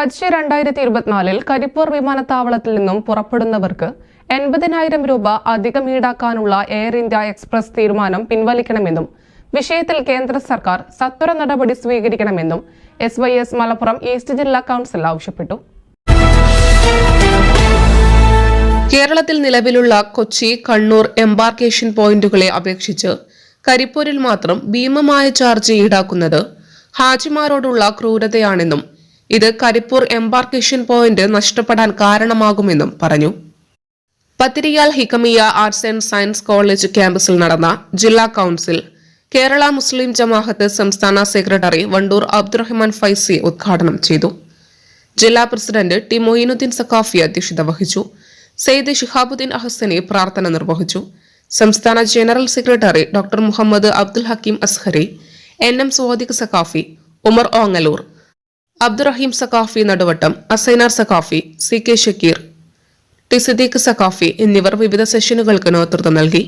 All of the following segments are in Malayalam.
ഹജ്ജ് രണ്ടായിരത്തി ഇരുപത്തിനാലിൽ കരിപ്പൂർ വിമാനത്താവളത്തിൽ നിന്നും പുറപ്പെടുന്നവർക്ക് എൺപതിനായിരം രൂപ അധികം ഈടാക്കാനുള്ള എയർ ഇന്ത്യ എക്സ്പ്രസ് തീരുമാനം പിൻവലിക്കണമെന്നും വിഷയത്തിൽ കേന്ദ്ര സർക്കാർ സത്വര നടപടി സ്വീകരിക്കണമെന്നും S Y S Malappuram east ജില്ലാ കൌൺസിൽ ആവശ്യപ്പെട്ടു. കേരളത്തിൽ നിലവിലുള്ള കൊച്ചി കണ്ണൂർ എംബാർക്കേഷൻ പോയിന്റുകളെ അപേക്ഷിച്ച് കരിപ്പൂരിൽ മാത്രം ഭീമമായ ചാർജ് ഈടാക്കുന്നത് ഹാജിമാരോടുള്ള ക്രൂരതയാണെന്നും ഇത് കരിപ്പൂർ എംബാർക്കേഷൻ പോയിന്റ് നഷ്ടപ്പെടാൻ കാരണമാകുമെന്നും പറഞ്ഞു. Pathiriyal Hikamiyya arts and science college ക്യാമ്പസിൽ നടന്ന ജില്ലാ കൌൺസിൽ കേരള മുസ്ലിം ജമാഹത്ത് സംസ്ഥാന സെക്രട്ടറി വണ്ടൂർ അബ്ദുറഹ്മാൻ ഫൈസി ഉദ്ഘാടനം ചെയ്തു. ജില്ലാ പ്രസിഡന്റ് ടി മൊയിനുദ്ദീൻ സക്കാഫി അധ്യക്ഷത വഹിച്ചു. സെയ്ദ് ഷിഹാബുദ്ദീൻ അഹസനി പ്രാർത്ഥന നിർവഹിച്ചു. സംസ്ഥാന general secretary doctor Muhammad Abdul Hakeem Azhari N M Swadiq Saqafi Umar Ongallur Abdurahim Saqafi Naduvattam Asainar Saqafi C K Shakir T Siddique Saqafi എന്നിവർ വിവിധ സെഷനുകൾക്ക് നേതൃത്വം നൽകി.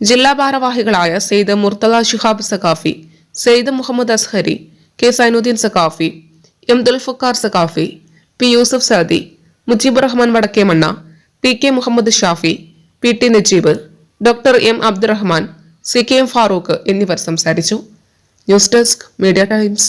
ജില്ലാ ഭാരവാഹികളായ Sayyid Murthala Shihab Saqafi Sayyid Muhammad Azhari K Zainuddin Saqafi M Dulfuqar Saqafi P Yusuf Saadi Mujeeb Rahman Vadakkemanna P K Muhammad Shafi P T Najeeb doctor M Abdurahman C K M Farooq എന്നിവർ സംസാരിച്ചു. News desk media times.